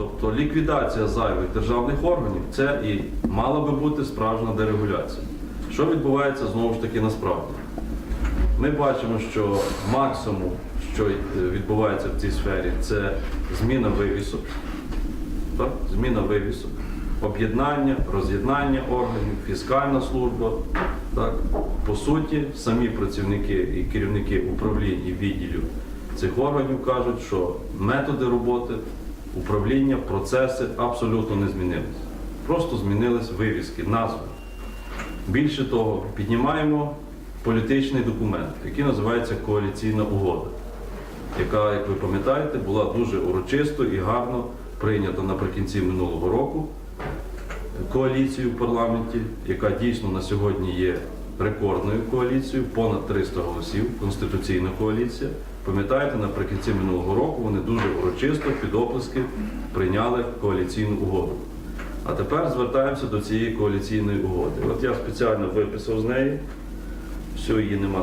Тобто ліквідація зайвих державних органів це і мала би бути справжня дерегуляція. Що відбувається знову ж таки насправді? Ми бачимо, що максимум, що е, відбувається в цій сфері, це зміна вивісок, так? зміна вивісок, об'єднання, роз'єднання органів, фіскальна служба. Так? По суті, самі працівники і керівники управлінь і відділів цих органів кажуть, що методи роботи, управління, процеси абсолютно не змінилися. Просто змінились вивіски, назви. Більше того, піднімаємо політичний документ, який називається коаліційна угода, яка, як ви пам'ятаєте, була дуже урочисто і гарно прийнята наприкінці минулого року коаліцією в парламенті, яка дійсно на сьогодні є рекордною коаліцією, понад 300 голосів, конституційна коаліція. Пам'ятаєте, наприкінці минулого року вони дуже урочисто під оплески прийняли коаліційну угоду. А тепер звертаємося до цієї коаліційної угоди. От я спеціально виписав з неї. Все, її нема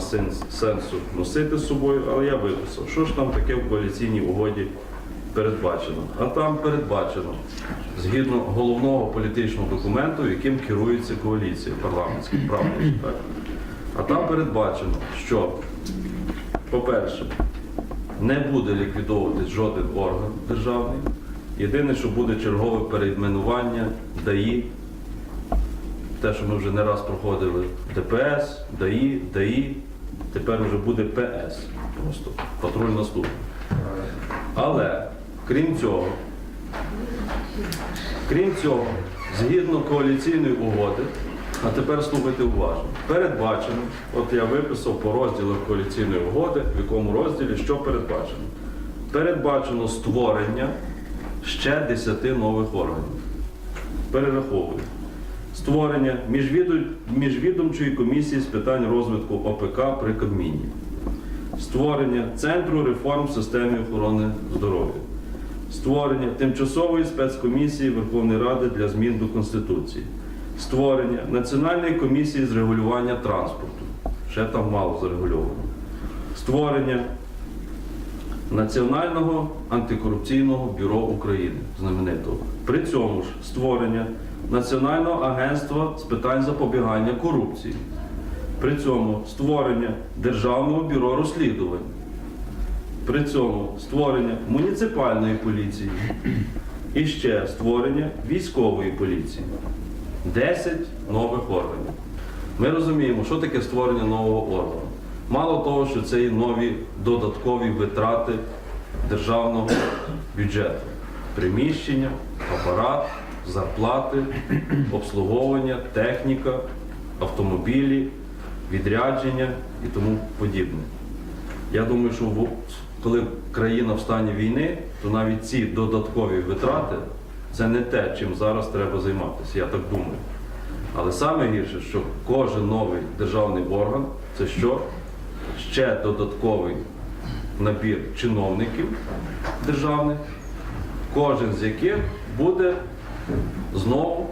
сенсу носити з собою, але я виписав, що ж там таке в коаліційній угоді передбачено. А там передбачено, згідно головного політичного документу, яким керується коаліція парламентська, правда так? А там передбачено, що, по-перше, не буде ліквідовуватись жоден орган державний. Єдине, що буде чергове перейменування ДАІ, те, що ми вже не раз проходили, ДПС, ДАІ, ДАІ, тепер вже буде ПС, просто патрульна служба. Але крім цього, крім цього, згідно коаліційної угоди, а тепер слухайте уважно, передбачено, от я виписав по розділах коаліційної угоди, в якому розділі що передбачено. Передбачено створення ще 10 нових органів. Перераховую. Створення міжвідомчої комісії з питань розвитку ОПК при Кабміні. Створення Центру реформ в системі охорони здоров'я. Створення тимчасової спецкомісії Верховної Ради для змін до Конституції. Створення Національної комісії з регулювання транспорту. Ще там мало зарегульовано. Створення Національного антикорупційного бюро України знаменитого. При цьому ж створення Національного агентства з питань запобігання корупції. При цьому створення Державного бюро розслідувань. При цьому створення муніципальної поліції і ще створення військової поліції. 10 нових органів. Ми розуміємо, що таке створення нового органу. Мало того, що це і нові додаткові витрати державного бюджету. Приміщення, апарат, зарплати, обслуговування, техніка, автомобілі, відрядження і тому подібне. Я думаю, що коли країна в стані війни, то навіть ці додаткові витрати це не те, чим зараз треба займатися, я так думаю. Але саме гірше, що кожен новий державний орган це що? Ще додатковий набір чиновників державних, кожен з яких буде знову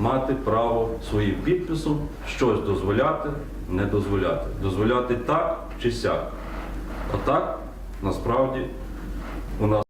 мати право своїм підписом щось дозволяти, не дозволяти. Дозволяти так чи сяк. Отак насправді у нас.